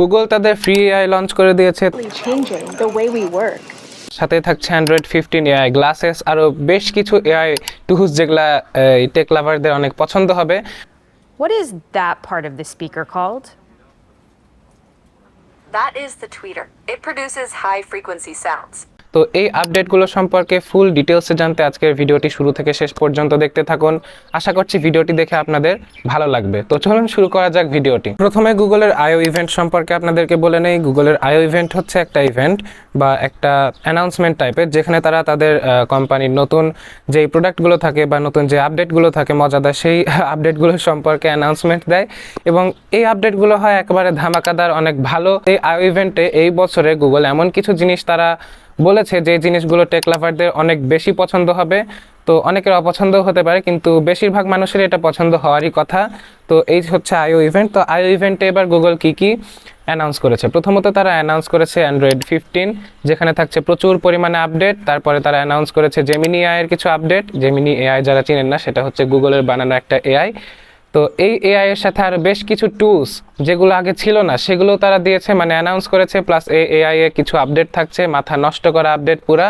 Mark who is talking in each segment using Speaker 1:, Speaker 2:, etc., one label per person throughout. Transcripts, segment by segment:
Speaker 1: Google তাদের free AI launch করে দিয়েছে. সাথে থাকছে অ্যান্ড্রয়েড ফিফটিন এআই গ্লাসেস আরও বেশ কিছু এআই টুহুস যেগুলা টেক লাভারদের অনেক পছন্দ হবে
Speaker 2: What is that part of the speaker called?
Speaker 3: That is the tweeter. It produces high frequency sounds.
Speaker 1: তো এই আপডেটগুলো সম্পর্কে ফুল ডিটেলসে জানতে আজকের ভিডিওটি শুরু থেকে শেষ পর্যন্ত দেখতে থাকুন। আশা করছি ভিডিওটি দেখে আপনাদের ভালো লাগবে। তো চলুন শুরু করা যাক ভিডিওটি। প্রথমে গুগলের আইও ইভেন্ট সম্পর্কে আপনাদেরকে বলে নেই। গুগলের আইও ইভেন্ট হচ্ছে একটা ইভেন্ট বা একটা অ্যানাউন্সমেন্ট টাইপের যেখানে তারা তাদের কোম্পানির নতুন যেই প্রোডাক্টগুলো থাকে বা নতুন যে আপডেটগুলো থাকে, মজাদার সেই আপডেটগুলো সম্পর্কে অ্যানাউন্সমেন্ট দেয়। এবং এই আপডেটগুলো হয় একেবারে ধামাকাদার, অনেক ভালো। এই আইও ইভেন্টে এই বছরে গুগল এমন কিছু জিনিস তারা বলেছে যে জিনিসগুলো টেক লাভারদের অনেক বেশি পছন্দ হবে। তো অনেকের অপছন্দ হতে পারে, কিন্তু বেশিরভাগ মানুষের এটা পছন্দ হওয়ারই কথা। তো এই হচ্ছে আইও ইভেন্ট তো আইও ইভেন্টে এবার গুগল কী কী অ্যানাউন্স করেছে? প্রথমত তারা অ্যানাউন্স করেছে অ্যান্ড্রয়েড ফিফটিন যেখানে থাকছে প্রচুর পরিমাণে আপডেট তারপরে তারা অ্যানাউন্স করেছে জেমিনি এআই এর কিছু আপডেট জেমিনি এআই যারা চিনেন না, সেটা হচ্ছে গুগলের বানানো একটা এআই তো এই এআই এর সাথে আরও বেশ কিছু টুলস যেগুলো আগে ছিল না সেগুলো তারা দিয়েছে মানে অ্যানাউন্স করেছে প্লাস এই এআই এ কিছু আপডেট থাকছে, মাথা নষ্ট করা আপডেট পুরা।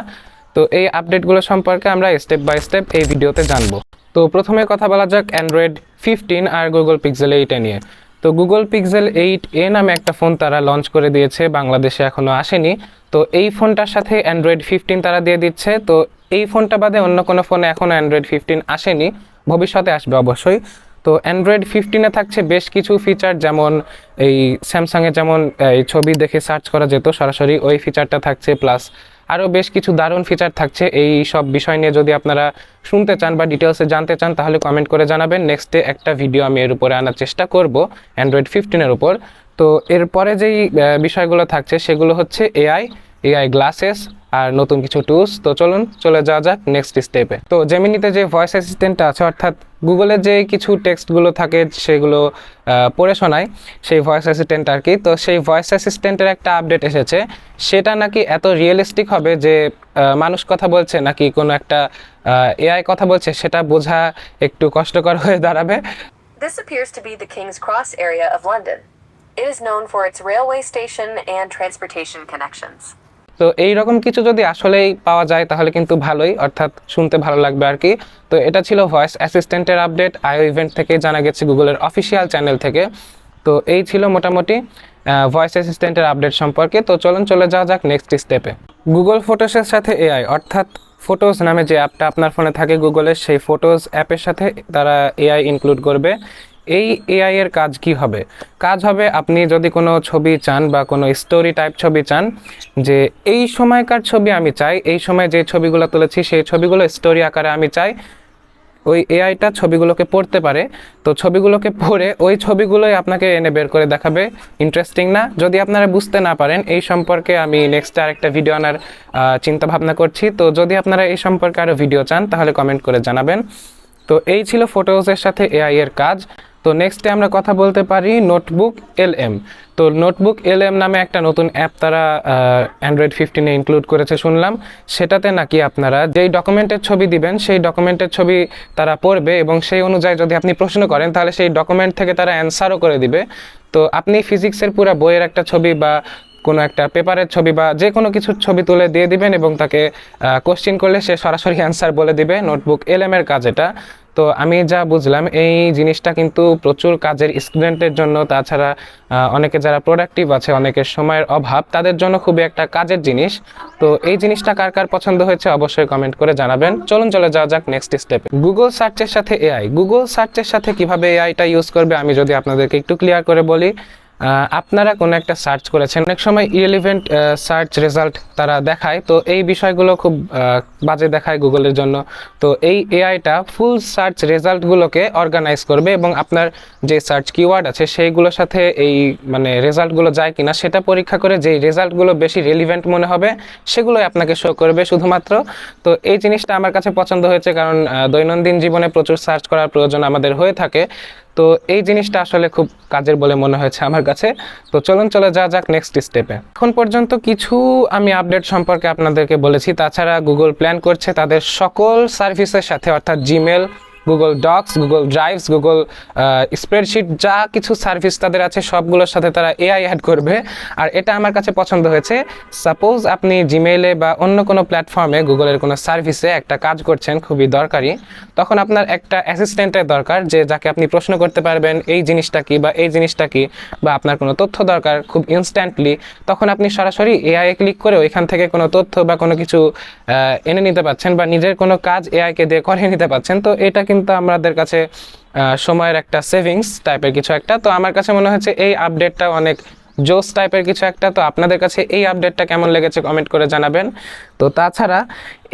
Speaker 1: তো এই আপডেটগুলো সম্পর্কে আমরা স্টেপ বাই স্টেপ এই ভিডিওতে জানব। তো প্রথমে কথা বলা যাক অ্যান্ড্রয়েড ফিফটিন আর গুগল পিক্সেল এইটে নিয়ে। তো গুগল পিক্সেল এইট এ নামে একটা ফোন তারা লঞ্চ করে দিয়েছে, বাংলাদেশে এখনও আসেনি। তো এই ফোনটার সাথে অ্যান্ড্রয়েড ফিফটিন তারা দিয়ে দিচ্ছে। তো এই ফোনটা বাদে অন্য কোনো ফোনে এখনও অ্যান্ড্রয়েড ফিফটিন আসেনি। ভবিষ্যতে আসবে অবশ্যই। তো অ্যান্ড্রয়েড ফিফটিনে থাকছে বেশ কিছু ফিচার যেমন এই স্যামসাংয়ে যেমন এই ছবি দেখে সার্চ করা যেত, সরাসরি ওই ফিচারটা থাকছে প্লাস আরও বেশ কিছু দারুণ ফিচার থাকছে। এই সব বিষয় নিয়ে যদি আপনারা শুনতে চান বা ডিটেলসে জানতে চান, তাহলে কমেন্ট করে জানাবেন। নেক্সটে একটা ভিডিও আমি এর উপরে আনার চেষ্টা করব অ্যান্ড্রয়েড ফিফটিনের উপর। তো এরপরে যেই বিষয়গুলো থাকছে, সেগুলো হচ্ছে এআই এআই গ্লাসেস আর নতুন কিছু টুলস তো চলুন, চলে যাওয়া যাক নেক্সট স্টেপে তো জেমিনিতে যে ভয়েস অ্যাসিস্ট্যান্টটা আছে, অর্থাৎ গুগলের যে কিছু টেক্সটগুলো থাকে, সেগুলো পড়ে শোনায়, সেই ভয়েস অ্যাসিস্ট্যান্ট আর কি তো সেই ভয়েস অ্যাসিস্ট্যান্টের একটা আপডেট এসেছে সেটা নাকি এত রিয়েলিস্টিক হবে যে মানুষ কথা বলছে নাকি কোনো একটা এআই কথা বলছে, সেটা বোঝা একটু কষ্টকর হয়ে দাঁড়াবে
Speaker 3: This appears to be the King's Cross area of London. It is known for its railway station and transportation connections.
Speaker 1: তো এই রকম কিছু যদি আসলেই পাওয়া যায়, তাহলে কিন্তু ভালোই। অর্থাৎ শুনতে ভালো লাগবে আর কি। তো এটা ছিল ভয়েস অ্যাসিস্ট্যান্টের আপডেট। আইও ইভেন্ট থেকে জানা গেছে গুগলের অফিসিয়াল চ্যানেল থেকে। তো এই ছিল মোটামুটি ভয়েস অ্যাসিস্ট্যান্টের আপডেট সম্পর্কে। তো চলুন চলে যাওয়া যাক নেক্সট স্টেপে। গুগল ফটোসের সাথে এআই, অর্থাৎ ফটোজ নামে যে অ্যাপটা আপনার ফোনে থাকে গুগলের, সেই ফটোজ অ্যাপের সাথে তারা এআই ইনক্লুড করবে। এই এআই এর কাজ কি হবে? কাজ হবে আপনি যদি কোনো ছবি চান বা কোনো স্টোরি টাইপ ছবি চান, যে এই সময়কার ছবি আমি চাই, এই সময় যে ছবিগুলো তুলেছি সেই ছবিগুলো স্টোরি আকারে আমি চাই, ওই এআইটা ছবিগুলোকে পড়তে পারে। তো ছবিগুলোকে পড়ে ওই ছবিগুলোই আপনাকে এনে বের করে দেখাবে। ইন্টারেস্টিং না? যদি আপনারা বুঝতে না পারেন, এই সম্পর্কে আমি নেক্সট আরেকটা ভিডিও আনার চিন্তাভাবনা করছি। তো যদি আপনারা এই সম্পর্কে আরও ভিডিও চান, তাহলে কমেন্ট করে জানাবেন। তো এই ছিল ফটোজের সাথে এআই এর কাজ। তো নেক্সটে আমরা কথা বলতে পারি নোটবুক এল এম তো নোটবুক এল এম নামে একটা নতুন অ্যাপ তারা অ্যান্ড্রয়েড ফিফটিনে ইনক্লুড করেছে শুনলাম। সেটাতে নাকি আপনারা যেই ডকুমেন্টের ছবি দিবেন, সেই ডকুমেন্টের ছবি তারা পড়বে এবং সেই অনুযায়ী যদি আপনি প্রশ্ন করেন, তাহলে সেই ডকুমেন্ট থেকে তারা অ্যান্সারও করে দিবে। তো আপনি ফিজিক্সের পুরো বইয়ের একটা ছবি বা কোনো একটা পেপারের ছবি বা যে কোনো কিছুর ছবি তুলে দিয়ে দিবেন এবং তাকে কোশ্চিন করলে সে সরাসরি অ্যান্সার বলে দিবে নোটবুক এল এর কাজ এটা। তো আমি যা বুঝলাম, এই জিনিসটা কিন্তু প্রচুর কাজের স্টুডেন্টের জন্য, তাছাড়া অনেকে যারা প্রোডাক্টিভ আছে, অনেকের সময়ের অভাব, তাদের জন্য খুবই একটা কাজের জিনিস। তো এই জিনিসটা কার কার পছন্দ হয়েছে অবশ্যই কমেন্ট করে জানাবেন। চলুন, চলে যাওয়া যাক নেক্সট স্টেপে গুগল সার্চের সাথে এআই গুগল সার্চের সাথে কীভাবে এআইটা ইউজ করবে, আমি যদি আপনাদেরকে একটু ক্লিয়ার করে বলি আপনারা কোনো একটা সার্চ করেছেন, অনেক সময় ইরেলিভেন্ট সার্চ রেজাল্ট তারা দেখায়। তো এই বিষয়গুলো খুব বাজে দেখায় গুগলের জন্য। তো এই এআইটা ফুল সার্চ রেজাল্টগুলোকে অর্গানাইজ করবে এবং আপনার যে সার্চ কিওয়ার্ড আছে, সেইগুলোর সাথে এই মানে রেজাল্টগুলো যায় কিনা, সেটা পরীক্ষা করে যেই রেজাল্টগুলো বেশি রেলিভেন্ট মনে হবে, সেগুলোই আপনাকে শো করবে শুধুমাত্র। তো এই জিনিসটা আমার কাছে পছন্দ হয়েছে কারণ দৈনন্দিন জীবনে প্রচুর সার্চ করার প্রয়োজন আমাদের হয়ে থাকে। তো এই জিনিসটা আসলে খুব কাজের বলে মনে হয়েছে আমার কাছে। তো চলুন, চলে যা যাক নেক্সট স্টেপে এখন পর্যন্ত কিছু আমি আপডেট সম্পর্কে আপনাদেরকে বলেছি। তাছাড়া গুগল প্ল্যান করছে তাদের সকল সার্ভিসের সাথে, অর্থাৎ Gmail Google Docs Google drives Google spreadsheet যা কিছু সার্ভিস তাদের আছে, সবগুলোর সাথে তারা এআই অ্যাড করবে। আর এটা আমার কাছে পছন্দ হয়েছে। সাপোজ আপনি জিমেইলে বা অন্য কোনো প্ল্যাটফর্মে গুগলের কোনো সার্ভিসে একটা কাজ করছেন, খুবই দরকারি, তখন আপনার একটা অ্যাসিস্ট্যান্টের দরকার যে, যাকে আপনি প্রশ্ন করতে পারবেন, এই জিনিসটা কি বা এই জিনিসটা কি বা আপনার কোনো তথ্য দরকার খুব ইনস্ট্যান্টলি তখন আপনি সরাসরি এআই ক্লিক করে ওইখান থেকে কোনো তথ্য বা কোনো কিছু এনে নিতে পারছেন বা নিজের কোনো কাজ এআইকে দিয়ে করে নিতে পারছেন। তো এটা কিন্তু আমাদের কাছে সময়ের একটা সেভিংস টাইপের কিছু একটা। তো আমার কাছে মনে হচ্ছে এই আপডেটটা অনেক জোস টাইপের কিছু একটা। তো আপনাদের কাছে এই আপডেটটা কেমন লেগেছে কমেন্ট করে জানাবেন। তো তাছাড়া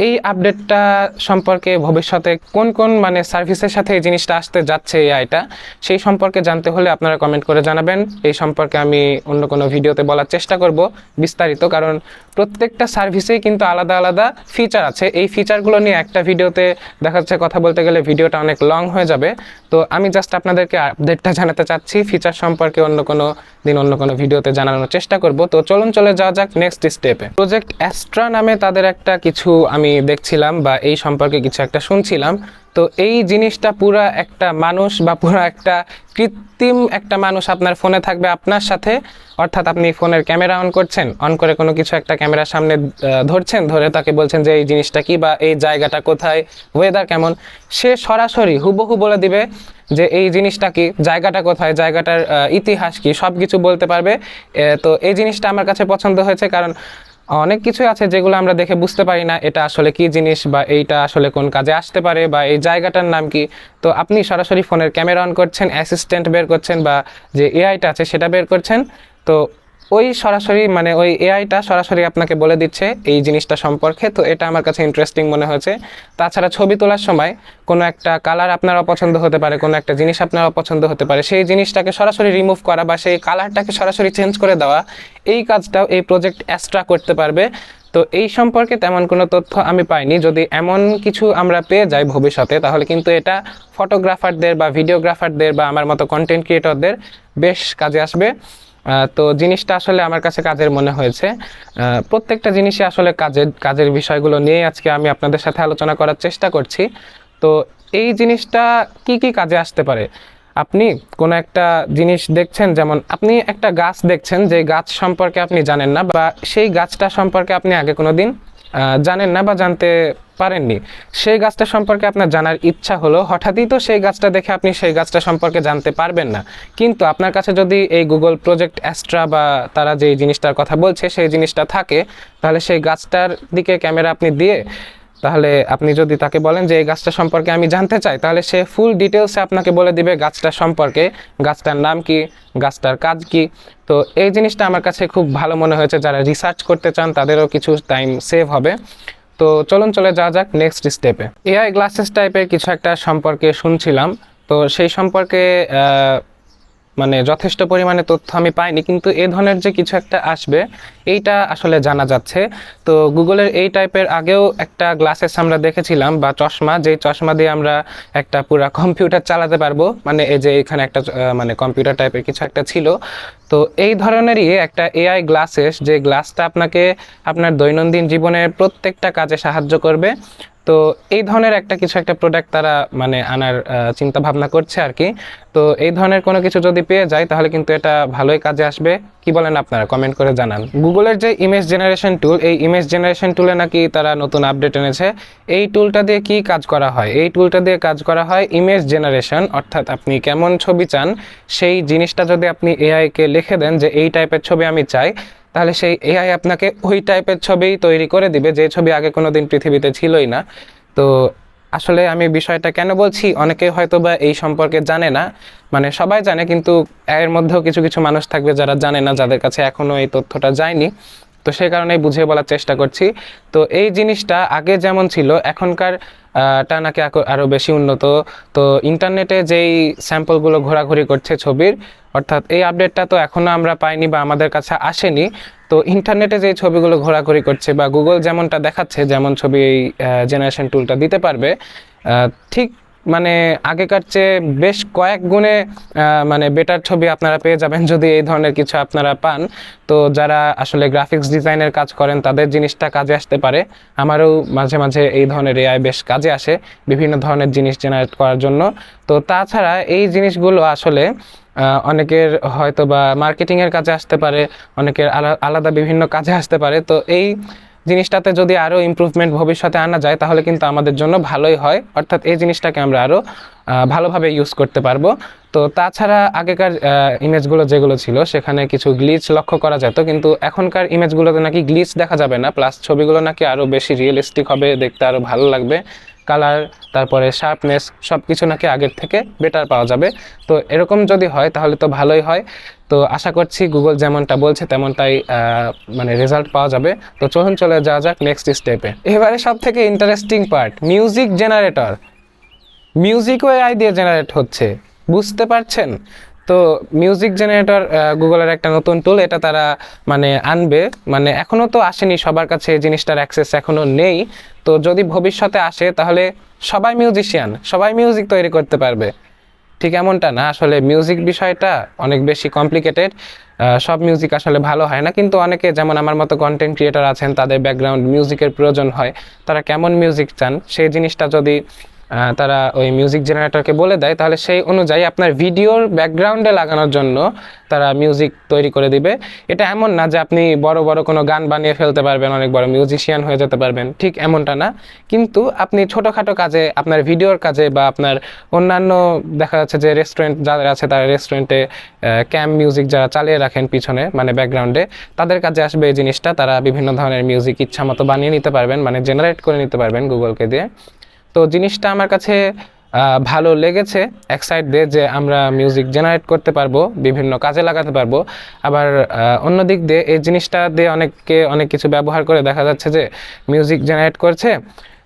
Speaker 1: এই আপডেটটা সম্পর্কে ভবিষ্যতে কোন কোন মানে সার্ভিসের সাথে এই জিনিসটা আসতে যাচ্ছে এই এআইটা সেই সম্পর্কে জানতে হলে আপনারা কমেন্ট করে জানাবেন। এই সম্পর্কে আমি অন্য কোনো ভিডিওতে বলার চেষ্টা করব বিস্তারিত, কারণ প্রত্যেকটা সার্ভিসেই কিন্তু আলাদা আলাদা ফিচার আছে। এই ফিচারগুলো নিয়ে একটা ভিডিওতে দেখা যাচ্ছে কথা বলতে গেলে ভিডিওটা অনেক লং হয়ে যাবে। তো আমি জাস্ট আপনাদেরকে আপডেটটা জানাতে চাচ্ছি ফিচার সম্পর্কে অন্য কোনো দিন অন্য কোনো ভিডিওতে জানানোর চেষ্টা করব। তো চলুন চলে যাওয়া যাক নেক্সট স্টেপে প্রজেক্ট অ্যাস্ট্রা নামে তাদের একটা কিছু আমি দেখছিলাম বা এই সম্পর্কে কিছু একটা শুনছিলাম। তো এই জিনিসটা পুরা একটা মানুষ বা পুরো একটা কৃত্রিম একটা মানুষ আপনার ফোনে থাকবে আপনার সাথে। অর্থাৎ আপনি ফোনের ক্যামেরা অন করছেন, অন করে কোনো কিছু একটা ক্যামেরার সামনে ধরছেন, ধরে তাকে বলছেন যে এই জিনিসটা কি বা এই জায়গাটা কোথায় ওয়েদার কেমন? সে সরাসরি হুবহু বলে দিবে যে এই জিনিসটা কি, জায়গাটা কোথায়, জায়গাটার ইতিহাস কি সব কিছু বলতে পারবে। তো এই জিনিসটা আমার কাছে পছন্দ হয়েছে কারণ অনেক কিছু আছে যেগুলো আমরা দেখে বুঝতে পারি না, এটা আসলে কি জিনিস বা এইটা আসলে কোন কাজে আসতে পারে বা এই জায়গাটার নাম কি। তো আপনি সরাসরি ফোনের ক্যামেরা অন করছেন অ্যাসিস্ট্যান্ট বের করছেন বা যে এআইটা আছে সেটা বের করছেন। তো ওই সরাসরি মানে ওই এআইটা সরাসরি আপনাকে বলে দিচ্ছে এই জিনিসটা সম্পর্কে। তো এটা আমার কাছে ইন্টারেস্টিং মনে হয়েছে। তাছাড়া ছবি তোলার সময় কোনো একটা কালার আপনার অপছন্দ হতে পারে, কোনো একটা জিনিস আপনার অপছন্দ হতে পারে, সেই জিনিসটাকে সরাসরি রিমুভ করা বা সেই কালারটাকে সরাসরি চেঞ্জ করে দেওয়া, এই কাজটাও, এই প্রজেক্ট অ্যাস্ট্রা করতে পারবে। তো এই সম্পর্কে তেমন কোনো তথ্য আমি পাইনি। যদি এমন কিছু আমরা পেয়ে যাই ভবিষ্যতে, তাহলে কিন্তু এটা ফটোগ্রাফারদের বা ভিডিওগ্রাফারদের বা আমার মতো কন্টেন্ট ক্রিয়েটরদের বেশ কাজে আসবে। তো জিনিসটা আসলে আমার কাছে কাজের মনে হয়েছে। প্রত্যেকটা জিনিসই আসলে কাজের কাজের বিষয়গুলো নিয়ে আজকে আমি আপনাদের সাথে আলোচনা করার চেষ্টা করছি। তো এই জিনিসটা কি কি কাজে আসতে পারে? আপনি কোনো একটা জিনিস দেখছেন, যেমন আপনি একটা গাছ দেখছেন, যে গাছ সম্পর্কে আপনি জানেন না, বা সেই গাছটা সম্পর্কে আপনি আগে কোনো দিন জানেন না বা জানতে পারেননি। সেই গাছটা সম্পর্কে আপনার জানার ইচ্ছা হলো, হঠাৎই তো সেই গাছটা দেখে আপনি সেই গাছটা সম্পর্কে জানতে পারবেন না। কিন্তু আপনার কাছে যদি এই গুগল প্রজেক্ট অ্যাস্ট্রা বা তারা যে জিনিসটার কথা বলছে, সেই জিনিসটা থাকে, তাহলে সেই গাছটার দিকে ক্যামেরা আপনি দিয়ে তাহলে আপনি যদি তাকে বলেন যে এই গাছটা সম্পর্কে আমি জানতে চাই, তাহলে সে ফুল ডিটেলসে আপনাকে বলে দিবে গাছটা সম্পর্কে, গাছটার নাম কি, গাছটার কাজ কি। তো এই জিনিসটা আমার কাছে খুব ভালো মনে হয়েছে, যারা রিসার্চ করতে চান তাদেরও কিছু টাইম সেভ হবে। তো চলুন চলে যাওয়া যাক নেক্সট স্টেপে এআই গ্লাসেস টাইপের কিছু একটা সম্পর্কে শুনছিলাম, তো সেই সম্পর্কে মানে যথেষ্ট পরিমাণে তথ্য আমি পাইনি, কিন্তু এ ধরনের যে কিছু একটা আসবে এইটা আসলে জানা যাচ্ছে। তো গুগলের এই টাইপের আগেও একটা গ্লাসেস আমরা দেখেছিলাম বা চশমা, যেই চশমা দিয়ে আমরা একটা পুরা কম্পিউটার চালাতে পারব। মানে এই যে এখানে একটা মানে কম্পিউটার টাইপের কিছু একটা ছিল। তো এই ধরনেরই একটা এআই গ্লাসেস, যে গ্লাসটা আপনাকে আপনার দৈনন্দিন জীবনের প্রত্যেকটা কাজে সাহায্য করবে। তো এই ধরনের একটা কিছু একটা প্রোডাক্ট তারা মানে আনার চিন্তা ভাবনা করছে আর কি। তো এই ধরনের কোনো কিছু যদি পেয়ে যায়, তাহলে কিন্তু এটা ভালোই কাজে আসবে। কি বলেন আপনারা? কমেন্ট করে জানান। গুগলের যে ইমেজ জেনারেশন টুল এই ইমেজ জেনারেশন টুলে নাকি তারা নতুন আপডেট এনেছে। এই টুলটা দিয়ে কি কাজ করা হয়? এই টুলটা দিয়ে কাজ করা হয় ইমেজ জেনারেশন অর্থাৎ আপনি কেমন ছবি চান, সেই জিনিসটা যদি আপনি এআইকে লিখে দেন যে এই টাইপের ছবি আমি চাই, তাহলে সেই এআই আপনাকে ওই টাইপের ছবি তৈরি করে দিবে, যে ছবি আগে কোনো দিন পৃথিবীতে ছিলই না। তো আসলে আমি বিষয়টা কেন বলছি? অনেকে হয়তো বা এই সম্পর্কে জানে না। মানে সবাই জানে, কিন্তু এর মধ্যেও কিছু কিছু মানুষ থাকবে যারা জানে না, যাদের কাছে এখনও এই তথ্যটা যায়নি। তো সেই কারণেই বুঝিয়ে বলার চেষ্টা করছি। তো এই জিনিসটা আগে যেমন ছিল, এখনকার আহ, টা নাকি আরও বেশি উন্নত। তো ইন্টারনেটে যেই স্যাম্পলগুলো ঘোরাঘুরি করছে ছবির অর্থাৎ এই আপডেটটা তো এখনও আমরা পাইনি বা আমাদের কাছে আসেনি তো ইন্টারনেটে যেই ছবিগুলো ঘোরাঘুরি করছে বা গুগল যেমনটা দেখাচ্ছে যেমন ছবি এই জেনারেশন টুলটা দিতে পারবে ঠিক মানে আগেকার চেয়ে বেশ কয়েক গুণে মানে বেটার ছবি আপনারা পেয়ে যাবেন যদি এই ধরনের কিছু আপনারা পান। তো যারা আসলে গ্রাফিক্স ডিজাইনের কাজ করেন, তাদের জিনিসটা কাজে আসতে পারে। আমারও মাঝে মাঝে এই ধরনের এআই বেশ কাজে আসে, বিভিন্ন ধরনের জিনিস জেনারেট করার জন্য। তো তাছাড়া এই জিনিসগুলো আসলে অনেকের হয়তো বা মার্কেটিংয়ের কাজে আসতে পারে, অনেকের আলা- আলাদা বিভিন্ন কাজে আসতে পারে। তো এই জিনিসটাতে যদি আরও ইমপ্রুভমেন্ট ভবিষ্যতে আনা যায়, তাহলে কিন্তু আমাদের জন্য ভালোই হয়। অর্থাৎ এই জিনিসটাকে আমরা আরও ভালোভাবে ইউজ করতে পারব। তো তাছাড়া আগেকার ইমেজগুলো যেগুলো ছিল, সেখানে কিছু গ্লিচ লক্ষ্য করা যেত। কিন্তু এখনকার ইমেজগুলোতে নাকি গ্লিচ দেখা যাবে না। প্লাস ছবিগুলো নাকি আরও বেশি রিয়েলিস্টিক হবে, দেখতে আরও ভালো লাগবে। কালার তারপরে শার্পনেস সব কিছু নাকি আগের থেকে বেটার পাওয়া যাবে। তো এরকম যদি হয়, তাহলে তো ভালোই হয়। তো আশা করছি গুগল যেমনটা বলছে, তেমনটাই মানে রেজাল্ট পাওয়া যাবে। তো চলুন চলে যাওয়া যাক নেক্সট স্টেপে এবারে সব থেকে ইন্টারেস্টিং পার্ট মিউজিক জেনারেটর মিউজিকও এআই দিয়ে জেনারেট হচ্ছে, বুঝতে পারছেন? তো মিউজিক জেনারেটর গুগলের একটা নতুন টুল এটা তারা মানে আনবে। মানে এখনও তো আসেনি, সবার কাছে এই জিনিসটার অ্যাক্সেস এখনও নেই। তো যদি ভবিষ্যতে আসে, তাহলে সবাই মিউজিশিয়ান সবাই মিউজিক তৈরি করতে পারবে। ঠিক এমনটা না। আসলে মিউজিক বিষয়টা অনেক বেশি কমপ্লিকেটেড সব মিউজিক আসলে ভালো হয় না। কিন্তু অনেকে যেমন আমার মতো কন্টেন্ট ক্রিয়েটার আছেন, তাদের ব্যাকগ্রাউন্ড মিউজিকের প্রয়োজন হয়। তারা কেমন মিউজিক চান, সেই জিনিসটা যদি তারা ওই মিউজিক জেনারেটরকে বলে দেয়। তাহলে সেই অনুযায়ী আপনার ভিডিওর ব্যাকগ্রাউন্ডে লাগানোর জন্য তারা মিউজিক তৈরি করে দিবে। এটা এমন না যে আপনি বড় বড় কোনো গান বানিয়ে ফেলতে পারবেন, অনেক বড় মিউজিশিয়ান হয়ে যেতে পারবেন। ঠিক এমনটা না। কিন্তু আপনি ছোটোখাটো কাজে, আপনার ভিডিওর কাজে বা আপনার অন্যান্য দেখা যাচ্ছে যে রেস্টুরেন্ট যাদের আছে, তারা রেস্টুরেন্টে ক্যাম্প মিউজিক যারা চালিয়ে রাখেন পিছনে মানে ব্যাকগ্রাউন্ডে তাদের কাজে আসবে এই জিনিসটা। তারা বিভিন্ন ধরনের মিউজিক ইচ্ছা মতো বানিয়ে নিতে পারবেন মানে জেনারেট করে নিতে পারবেন গুগলকে দিয়ে। তো জিনিসটা আমার কাছে ভালো লেগেছে এক সাইড দিয়ে যে আমরা মিউজিক জেনারেট করতে পারব, বিভিন্ন কাজে লাগাতে পারব। আবার অন্য দিক দিয়ে এই জিনিসটা দিয়ে অনেককে অনেক কিছু ব্যবহার করে দেখা যাচ্ছে যে মিউজিক জেনারেট করছে।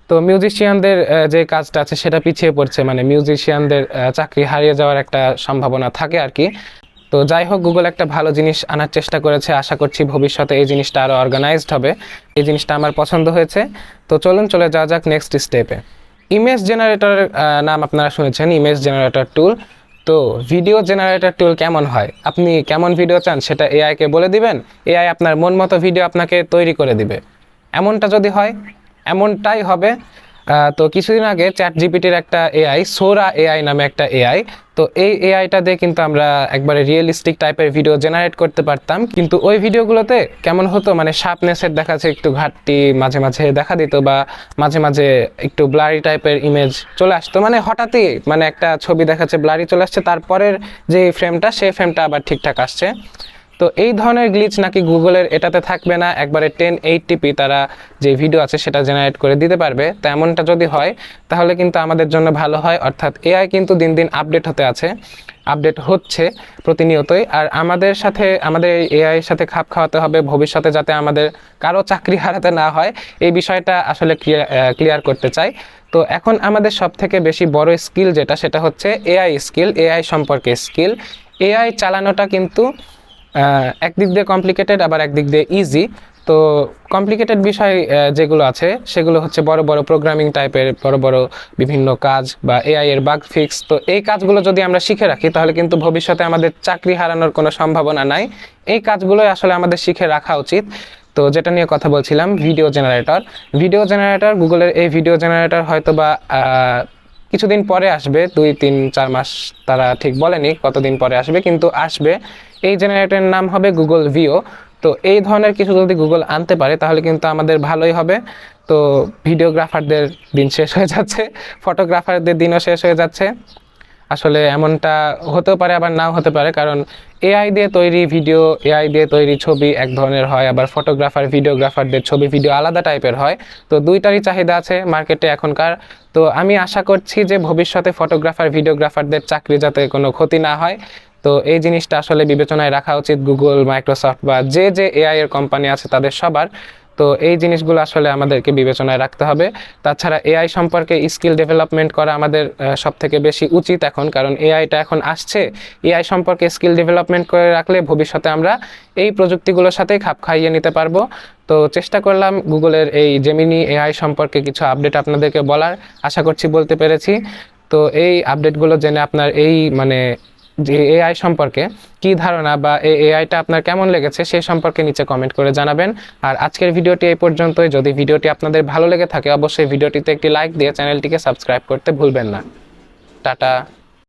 Speaker 1: তো মিউজিশিয়ানদের যে কাজটা আছে সেটা পিছিয়ে পড়ছে মানে মিউজিশিয়ানদের চাকরি হারিয়ে যাওয়ার একটা সম্ভাবনা থাকে আর কি। তো যাই হোক গুগল একটা ভালো জিনিস আনার চেষ্টা করেছে, আশা করছি ভবিষ্যতে এই জিনিসটা আরও অর্গানাইজড হবে। এই জিনিসটা আমার পছন্দ হয়েছে। তো চলুন চলে যাওয়া যাক নেক্সট স্টেপে ইমেজ জেনারেটর নাম আপনারা শুনেছেন ইমেজ জেনারেটর টুল তো ভিডিও জেনারেটর টুল কেমন হয়? আপনি কেমন ভিডিও চান সেটা এআইকে বলে দিবেন। এআই আপনার মন মতো ভিডিও আপনাকে তৈরি করে দিবে। এমনটা যদি হয়, এমনটাই হবে। তো কিছুদিন আগে চ্যাট জিপিটির একটা এআই সোরা এআই নামে একটা এআই তো এই এআইটা দিয়ে কিন্তু আমরা একবারে রিয়েলিস্টিক টাইপের ভিডিও জেনারেট করতে পারতাম। কিন্তু ওই ভিডিওগুলোতে কেমন হতো? মানে শার্পনেসের দেখাচ্ছে, একটু ঘাটতি, মাঝে মাঝে দেখা দিত বা মাঝে মাঝে একটু ব্লারি টাইপের ইমেজ চলে আসতো। মানে হঠাৎই মানে একটা ছবি দেখাচ্ছে ব্লারি চলে আসছে, তারপরের যে ফ্রেমটা সেই ফ্রেমটা আবার ঠিকঠাক আসছে। তো এই ধরনের গ্লিচ নাকি গুগলের এটাতে থাকবে না, একবারে টেন এইটটিপি তারা যে ভিডিও আছে সেটা জেনারেট করে দিতে পারবে। তো এমনটা যদি হয়, তাহলে কিন্তু আমাদের জন্য ভালো হয়। অর্থাৎ এআই কিন্তু দিন দিন আপডেট হতে আছে আপডেট হচ্ছে প্রতিনিয়তই। আর আমাদের সাথে, আমাদের এআই এর সাথে খাপ খাওয়াতে হবে, ভবিষ্যতে যাতে আমাদের কারও চাকরি হারাতে না হয়, এই বিষয়টা আসলে ক্লিয়ার করতে চাই। তো এখন আমাদের সব থেকে বেশি বড় স্কিল যেটা, সেটা হচ্ছে এআই স্কিল এআই সম্পর্কে স্কিল এআই চালানোটা কিন্তু একদিক দিয়ে কমপ্লিকেটেড আবার একদিক দিয়ে ইজি তো কমপ্লিকেটেড বিষয় যেগুলো আছে, সেগুলো হচ্ছে বড় বড় প্রোগ্রামিং টাইপের বড় বড় বিভিন্ন কাজ বা এআই এর বাগ ফিক্স তো এই কাজগুলো যদি আমরা শিখে রাখি, তাহলে কিন্তু ভবিষ্যতে আমাদের চাকরি হারানোর কোনো সম্ভাবনা নাই। এই কাজগুলোই আসলে আমাদের শিখে রাখা উচিত। তো যেটা নিয়ে কথা বলছিলাম ভিডিও জেনারেটর ভিডিও জেনারেটর গুগলের এই ভিডিও জেনারেটর হয়তো বা কিছুদিন পরে আসবে, দুই, তিন, চার মাস তারা ঠিক বলেনি কতদিন পরে আসবে, কিন্তু আসবে। এই জেনারেটরের নাম হবে গুগল ভিও তো এই ধরনের কিছু যদি গুগল আনতে পারে, তাহলে কিন্তু আমাদের ভালোই হবে। তো ভিডিওগ্রাফারদের দিন শেষ হয়ে যাচ্ছে, ফটোগ্রাফারদের দিনও শেষ হয়ে যাচ্ছে। আসলে এমনটা হতেও পারে, আবার নাও হতে পারে। কারণ এআই দিয়ে তৈরি ভিডিও এআই দিয়ে তৈরি ছবি এক ধরনের হয়, আবার ফটোগ্রাফার ভিডিওগ্রাফারদের ছবি ভিডিও আলাদা টাইপের হয়। তো দুইটারই চাহিদা আছে মার্কেটে এখনকার। তো আমি আশা করছি যে ভবিষ্যতে ফটোগ্রাফার ভিডিওগ্রাফারদের চাকরি যাতে কোনো ক্ষতি না হয়। তো এই জিনিসটা আসলে বিবেচনায় রাখা উচিত গুগল মাইক্রোসফট বা যে যে এআই এর কোম্পানি আছে তাদের সবার। তো এই জিনিসগুলো আসলে আমাদেরকে বিবেচনায় রাখতে হবে। তাছাড়া এআই সম্পর্কে স্কিল ডেভেলপমেন্ট করা আমাদের সব থেকে বেশি উচিত এখন, কারণ এআইটা এখন আসছে। এআই সম্পর্কে স্কিল ডেভেলপমেন্ট করে রাখলে ভবিষ্যতে আমরা এই প্রযুক্তিগুলোর সাথেই খাপ খাইয়ে নিতে পারব। তো চেষ্টা করলাম গুগলের এই জেমিনি এআই সম্পর্কে কিছু আপডেট আপনাদেরকে বলার। আশা করছি বলতে পেরেছি। তো এই আপডেটগুলো জেনে আপনার এই মানে যে এআই সম্পর্কে কি ধারণা বা এই এআইটা আপনার কেমন লেগেছে সে সম্পর্কে নিচে কমেন্ট করে জানাবেন। আর আজকের ভিডিওটি এই পর্যন্তই। যদি ভিডিওটি আপনাদের ভালো লেগে থাকে, অবশ্যই ভিডিওটিতে একটি লাইক দিয়ে চ্যানেলটিকে সাবস্ক্রাইব করতে ভুলবেন না। টাটা।